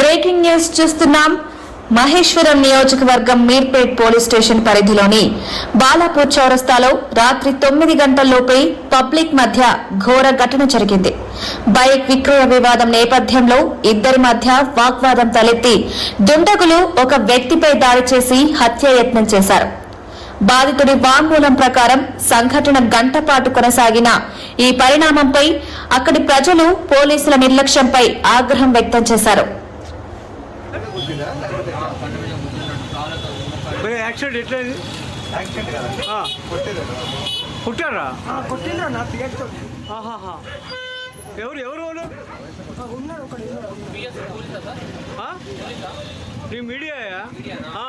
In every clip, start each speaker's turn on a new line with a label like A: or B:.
A: Breaking news చూస్తున్నాం మహేశ్వరం నియోజకవర్గం Meerpet police station పరిధిలోని బాలాపూర్ చౌరస్తాలో రాత్రి తొమ్మిది గంటల్లోపే పబ్లిక్ మధ్య ఘోర ఘటన జరిగింది. బైక్ విక్రయ వివాదం నేపథ్యంలో ఇద్దరి మధ్య వాగ్వాదం తలెత్తి దుండగులు ఒక వ్యక్తిపై దాడి చేసి హత్యాయత్నం చేశారు. బాధితుడి వాంగ్మూలం ప్రకారం సంఘటన గంటపాటు కొనసాగిన ఈ పరిణామంపై అక్కడి ప్రజలు పోలీసుల నిర్లక్ష్యంపై ఆగ్రహం వ్యక్తం చేశారు
B: మరి యాక్సిడెంట్ ఎట్లా అయింది?
C: యాక్సిడెంట్ కదా.
B: ఆ,
C: కొట్టేది
B: పుట్టారా ఆహాహా. ఎవరు ఎవరు వాళ్ళు? నీ మీడియాయా ఆ.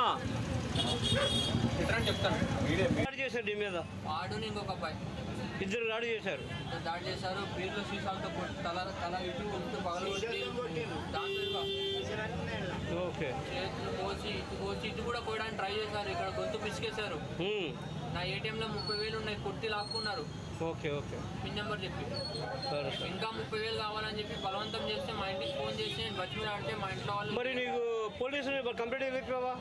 B: దాడి చేశారు నీ మీద.
D: ఆడుని ఇంకొక అబ్బాయి.
B: ఇద్దరు దాడి చేశారు.
D: దాడి చేశారు. బీర్లు సీసాలతో కొట్టి తల తల ఇటు కొట్టు పగలు కొట్టి దాంతో
B: ఓకే.
D: చేతులు కోసి ఇటు కోసి ఇటు కూడా కోయడానికి ట్రై చేశారు. ఇక్కడ గొంతు పిసికేశారు. నా ఏటీఎంలో ముప్పై వేలు ఉన్నాయి కొట్టి లాక్కున్నారు.
B: Okay okay.
D: పిన్ నెంబర్ చెప్పి.
B: సరే సరే.
D: ఇంకా ముప్పై వేలు కావాలని చెప్పి బలవంతం చేస్తే మా ఇంటికి ఫోన్ చేసి నేను బతిమీద అంటే మా ఇంట్లో వాళ్ళు
B: మరి నీకు పోలీసు కంప్లైంట్ ఇవ్వలేకపోయావా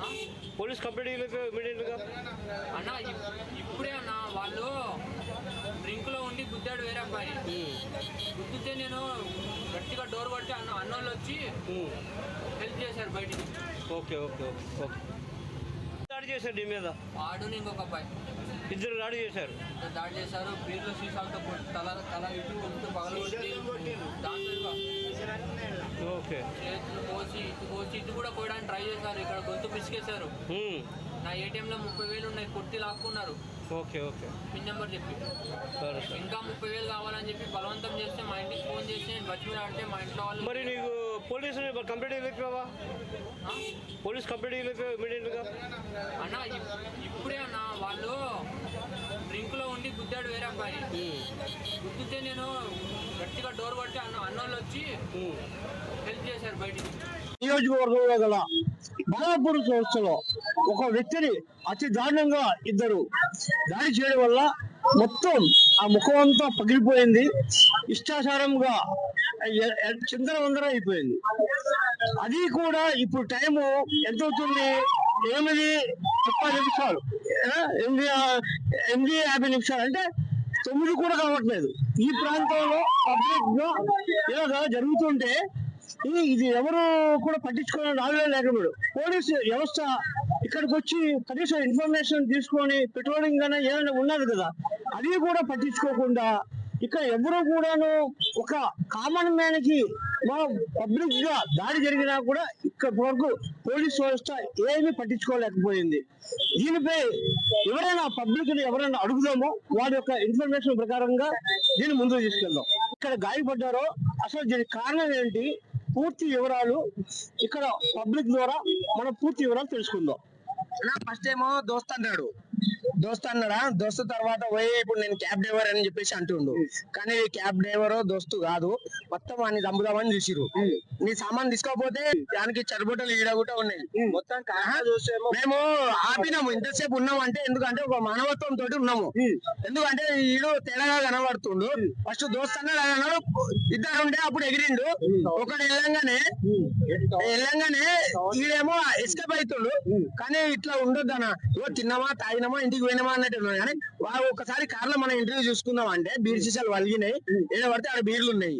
D: ఆ?
B: పోలీస్ కంప్లైంట్ ఇవ్వలేకపోయావు ఇమీడియట్గా?
D: అన్న ఇప్- ఇప్పుడే అన్న వాళ్ళు డ్రింక్లో ఉండి గుద్దాడు వేరే అబ్బాయి. గుద్దితే నేను గట్టిగా డోర్ కొట్టి అన్న అన్నోళ్ళు వచ్చి హెల్ప్ చేశారు బయటికి.
B: Okay okay okay okay. దాడి చేశారు నీ మీద?
D: ఆడుని ఇంకొక అబ్బాయి.
B: ఇద్దరు దాడి చేశారు.
D: దాడి చేశారు. బీర్లు సీసాలతో కొట్టి తల తల ఇటు కొట్టు పగలు
B: ఓకే.
D: చేతులు కోసి ఇటు కోసి ఇటు కూడా కోయడానికి ట్రై చేశారు. ఇక్కడ గొంతు పిసికేశారు. నా ఏటీఎంలో ముప్పై వేలు ఉన్నాయి. కొట్టి లాక్కున్నారు.
B: Okay okay.
D: పిన్ నెంబర్ చెప్పి.
B: సరే సరే.
D: ఇంకా ముప్పై వేలు కావాలని చెప్పి బలవంతం చేస్తే మా ఇంటికి ఫోన్ చేసి నేను బతిమీద అంటే మా ఇంట్లో వాళ్ళు
B: మరి నీకు పోలీసు కంప్లైంట్ ఇవ్వలేకపోయావా
D: ఆ?
B: పోలీస్ కంప్లైంట్ ఇవ్వలేకపోయావు ఇమీడియట్గా
D: అన్న ఇప్- ఇప్పుడే అన్న వాళ్ళు డ్రింక్లో ఉండి గుద్దాడు వేరే అబ్బాయి. గుద్దితే నేను గట్టిగా డోర్ కొట్టి అన్న అన్నోళ్ళు వచ్చి హెల్ప్ చేశారు బయటికి.
E: నియోజకవర్గంలో గల బాలాపూర్ సంస్థలో ఒక వ్యక్తిని అతి దారుణంగా ఇద్దరు దాడి చేయడం వల్ల మొత్తం ఆ ముఖం అంతా పగిలిపోయింది. ఇష్టాచారంగా చిందర వందర అయిపోయింది. అది కూడా ఇప్పుడు టైము ఎంత అవుతుంది ఎనిమిది ముప్పై నిమిషాలు. ఎనిమిది ఎనిమిది యాభై నిమిషాలు. అంటే తొమ్మిది కూడా కావట్లేదు. ఈ ప్రాంతంలో పబ్లిక్గా ఇలాగా జరుగుతుంటే ఇది ఎవరు కూడా పట్టించుకోవడం రావే లేకపోయాడు పోలీసు వ్యవస్థ ఇక్కడికి వచ్చి కనీసం ఇన్ఫర్మేషన్ తీసుకొని పెట్రోలింగ్ గానే ఏదైనా ఉన్నది కదా అది కూడా పట్టించుకోకుండా ఇక్కడ ఎవరు కూడాను ఒక కామన్ మ్యాన్కి మా పబ్లిక్గా దాడి జరిగినా కూడా ఇక్కడ వరకు పోలీస్ వ్యవస్థ ఏమీ పట్టించుకోలేకపోయింది. దీనిపై ఎవరైనా పబ్లిక్ని ఎవరైనా అడుగుదామో వారి యొక్క ఇన్ఫర్మేషన్ ప్రకారంగా దీన్ని ముందుకు తీసుకెళ్దాం. ఇక్కడ గాయపడ్డారో అసలు దీనికి కారణం ఏంటి? పూర్తి వివరాలు ఇక్కడ పబ్లిక్ ద్వారా మనం పూర్తి వివరాలు తెలుసుకుందాం.
F: ఫస్ట్ ఏమో దోస్త్ అన్నాడు. దోస్త్ అన్నాడా? దోస్తు తర్వాత పోయి ఇప్పుడు నేను క్యాబ్ డ్రైవర్ అని చెప్పేసి అంటుండు. కానీ క్యాబ్ డ్రైవర్ దోస్తు కాదు. మొత్తం వాడిని చంపుదామని చూసిరు నీ సామాన్ తీసుకోకపోతే దానికి చెరబొట్టలు ఈడ కూడా ఉన్నాయి. మొత్తం మేము ఆపినాము. ఇంతసేపు ఉన్నాము. అంటే ఎందుకంటే ఒక మానవత్వం తోటి ఉన్నాము. ఎందుకంటే ఈడు తేడాగా కనబడుతుండు. ఫస్ట్ దోస్త్ అన్నాడు ఇద్దరు ఉంటే అప్పుడు ఎగిరిండు. ఒకడు వెళ్ళంగానే వెళ్ళంగానే ఈడేమో ఎస్కేప్ అవుతుండు. కానీ ఇట్లా ఉండొద్దు అన్న ఇగో తిన్నామా? తాగినామా? ఇంటికి పోయినామా అన్నట్టు కానీ వాడు ఒకసారి కార్లో మనం ఇంటర్వ్యూ చూసుకుందాం అంటే బీర్ సీసాలు వలిగినాయి. ఏదో పడితే ఆడ బీర్లు ఉన్నాయి.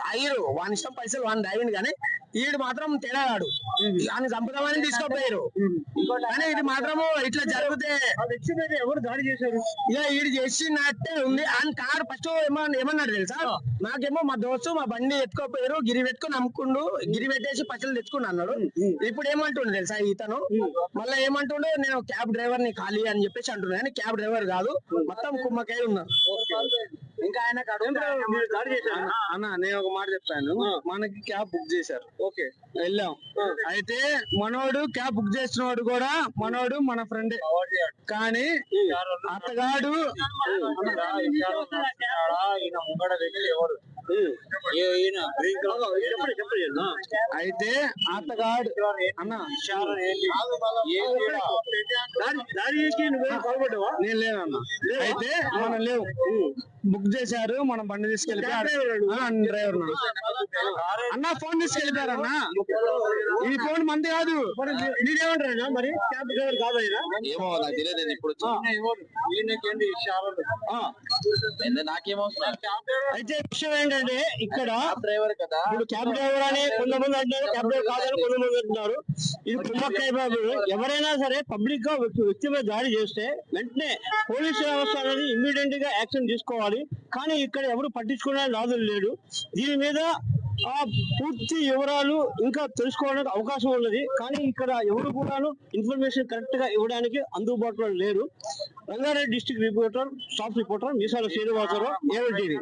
F: తాగిరు. వాని ఇష్టం పైసలు వాని తాగిండు. కానీ ఈడు మాత్రం తేడాడు వాని చంపుదామని తీసుకోపోయారు. కానీ ఇది మాత్రము ఇట్లా జరిగితే
E: ఎవరు దాడి చేశారు?
F: ఇక ఈడు చేసినట్టే ఉంది. ఆయన కారు ఫస్ట్ ఏమన్నా ఏమన్నాడు తెలుసా? నాకేమో మా దోస్తు మా బండి ఎత్తుకోపోయారు. గిరి పెట్టుకొని అమ్ముకుండు గిరి పెట్టేసి పచ్చలు తెచ్చుకుని అన్నాడు. ఇప్పుడు ఏమంటుండు తెలుసా ఇతను? మళ్ళీ ఏమంటుండు? నేను క్యాబ్ డ్రైవర్ని ఖాళీ అని చెప్పేసి అంటున్నాడు కానీ క్యాబ్ డ్రైవర్ కాదు. మొత్తం కుమ్మకాయ ఉన్నారు. ఇంకా ఆయన అన్న నేను ఒక మాట చెప్తాను. మనకి క్యాబ్ బుక్ చేశారు. వెళ్ళాం. అయితే మనోడు క్యాబ్ బుక్ చేసినవాడు కూడా మనోడు మన ఫ్రెండ్. కానీ అతగాడు
E: అన్న.
F: అయితే ఆటగాడు అన్న. నేను లేనన్న. అయితే మనం లేవు. బుక్ చేశారు మనం బండి తీసుకెళ్ళిపోయారు. డ్రైవర్ అన్న ఫోన్ తీసుకెళ్ళిపోయారన్న. ఈ ఫోన్ మంది కాదు.
E: నేనేమంటారా మరి? క్యాబ్ డ్రైవర్ కాదు
C: ఏమో నాకు తెలియదు ఇప్పుడు
E: ఆ,
C: నాకేమో
E: అయితే విషయం ఏంటంటే ఇక్కడ
C: డ్రైవర్ కదా.
E: ఇప్పుడు క్యాబ్ డ్రైవర్ అని కొంతమంది అంటున్నారు క్యాబ్ డ్రైవర్ కాదని కొంతమంది అంటున్నారు. ఇది పునః బాబు ఎవరైనా సరే పబ్లిక్గా వ్యక్తి మీద దాడి చేస్తే వెంటనే పోలీస్ వ్యవస్థ అనేది ఇమ్మీడియట్గా యాక్షన్ తీసుకోవాలి. కానీ ఇక్కడ ఎవరు పట్టించుకునే నాదులు లేడు. దీని మీద ఆ పూర్తి వివరాలు ఇంకా తెలుసుకోవడానికి అవకాశం ఉన్నది. కానీ ఇక్కడ ఎవరు కూడాను ఇన్ఫర్మేషన్ కరెక్ట్గా ఇవ్వడానికి అందుబాటులో లేరు. Rangareddy district reporter staff reporter Meesala Srinivasarao ఏవల్ TV